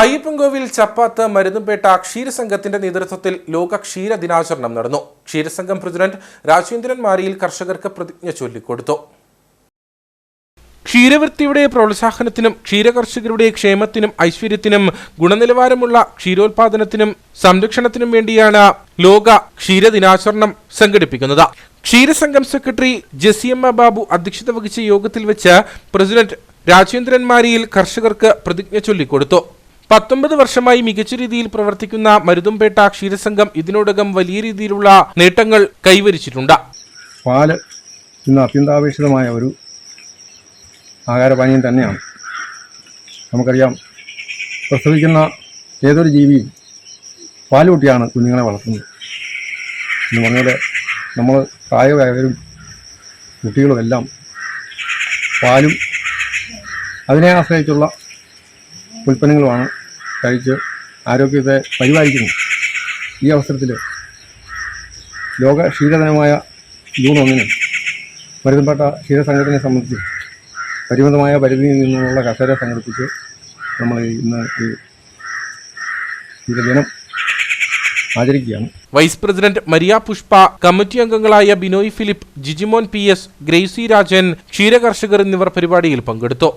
അയ്യപ്പൻകോവിൽ ചപ്പാത്ത് മരുന്നുപേട്ട ക്ഷീരസംഘത്തിന്റെ നേതൃത്വത്തിൽ ലോക ക്ഷീര ദിനാചരണം നടന്നു. ക്ഷീരസംഘം പ്രസിഡന്റ് രാജേന്ദ്രൻ മാരിയിൽ കർഷകർക്ക് പ്രതിജ്ഞ ചൊല്ലിക്കൊടുത്തു. ക്ഷീരവൃത്തിയുടെ പ്രോത്സാഹനത്തിനും ക്ഷീരകർഷകരുടെ ക്ഷേമത്തിനും ഐശ്വര്യത്തിനും ഗുണനിലവാരമുള്ള ക്ഷീരോത്പാദനത്തിനും സംരക്ഷണത്തിനും വേണ്ടിയാണ് ലോക ക്ഷീര ദിനാചരണം സംഘടിപ്പിക്കുന്നത്. ക്ഷീരസംഘം സെക്രട്ടറി ജസിയമ്മ ബാബു അധ്യക്ഷത വഹിച്ച യോഗത്തിൽ വെച്ച് പ്രസിഡന്റ് രാജേന്ദ്രൻ മാരിയിൽ കർഷകർക്ക് പ്രതിജ്ഞ ചൊല്ലിക്കൊടുത്തു. പത്തൊമ്പത് വർഷമായി മികച്ച രീതിയിൽ പ്രവർത്തിക്കുന്ന മരുതുംപേട്ട ക്ഷീരസംഘം ഇതിനോടകം വലിയ രീതിയിലുള്ള നേട്ടങ്ങൾ കൈവരിച്ചിട്ടുണ്ട്. പാൽ ഇന്ന് അത്യന്താപേക്ഷിതമായ ഒരു ആഹാരപാനീയം തന്നെയാണ്. നമുക്കറിയാം പ്രസവിക്കുന്ന ഏതൊരു ജീവിയും പാൽ കുട്ടിയാണ് കുഞ്ഞുങ്ങളെ വളർത്തുന്നത്. എന്ന് പറഞ്ഞാൽ നമ്മൾ പ്രായമായവരും കുട്ടികളും എല്ലാം പാലും അതിനെ ആശ്രയിച്ചുള്ള ഉൽപ്പന്നങ്ങളുമാണ് കഴിച്ച് ആരോഗ്യത്തെ പരിപാലിക്കുന്നു. ഈ അവസരത്തിൽ ലോക ക്ഷീരദിനമായ ജൂൺ ഒന്നിന് മരുന്നപ്പെട്ട ക്ഷീരസംഘത്തിനെ സംബന്ധിച്ച് പരിമിതമായ പരിധിയിൽ നിന്നുള്ള കർഷകരെ സംഘടിപ്പിച്ച് നമ്മൾ ഇന്ന് ഈ ക്ഷീരദിനം ആചരിക്കുകയാണ്. Vice president Maria Pushpa committee അംഗങ്ങളായ Binoy Philip Jijimon P S Gracy Rajan ക്ഷീരകർഷകർ എന്നിവർ പരിപാടിയിൽ പങ്കെടുത്തു.